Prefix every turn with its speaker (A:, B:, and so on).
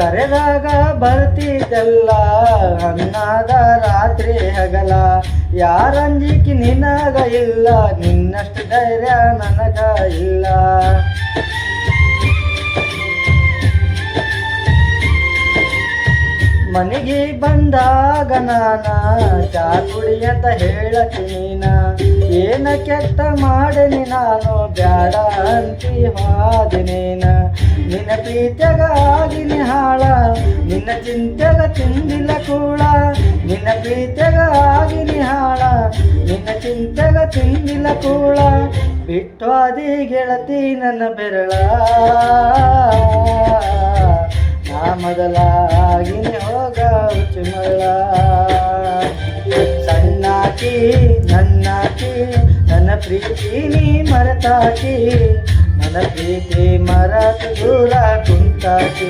A: ಕರೆದಾಗ ಬರ್ತಿದ್ದಲ್ಲ ಅನ್ನಾದ ರಾತ್ರಿ ಹಗಲ. ಯಾರಂಜಿಕಿ ನಿನಗ ಇಲ್ಲ, ನಿನ್ನಷ್ಟು ಧೈರ್ಯ ನನಗ ಇಲ್ಲ. ಮನೆಗೆ ಬಂದಾಗ ನಾನ ಚಾ ಕುಡಿ ಅಂತ ಹೇಳತೀನ ಏನ ಕೆಟ್ಟ ಮಾಡೇನಿ ನಾನು, ಬ್ಯಾಡ ಅಂತಿ ಹಾದಿನೇನ ನಿನ್ನ ಪ್ರೀತ್ಯಾಗ ಆಗಿನಿ ನಿನ್ನ ಚಿಂತೆಗ ತಿಂದಿಲ್ಲ ಕೂಳ. ನಿನ್ನ ಪ್ರೀತ್ಯಾಗ ಆಗಿನಿ ಹಾಳ ನಿನ್ನ ಚಿಂತೆಗ ತಿಂದಿಲ್ಲ ಕೂಳ. ಬಿಟ್ಟು ಅದಿ ಗೆಳತಿ ನನ್ನ ಬೆರಳ. ನಾ ಮೊದಲಾಗಿ ಹೋಗ ಚಿಮಳ ಸಣ್ಣಾಕಿ, ನನ್ನಾಕಿ, ನನ್ನ ಪ್ರೀತಿ ನೀ ಮರೆತಾಕಿ. ನನ್ನ ಪ್ರೀತಿ ಮರತ ದೂರ ಕುಂತಾಕಿ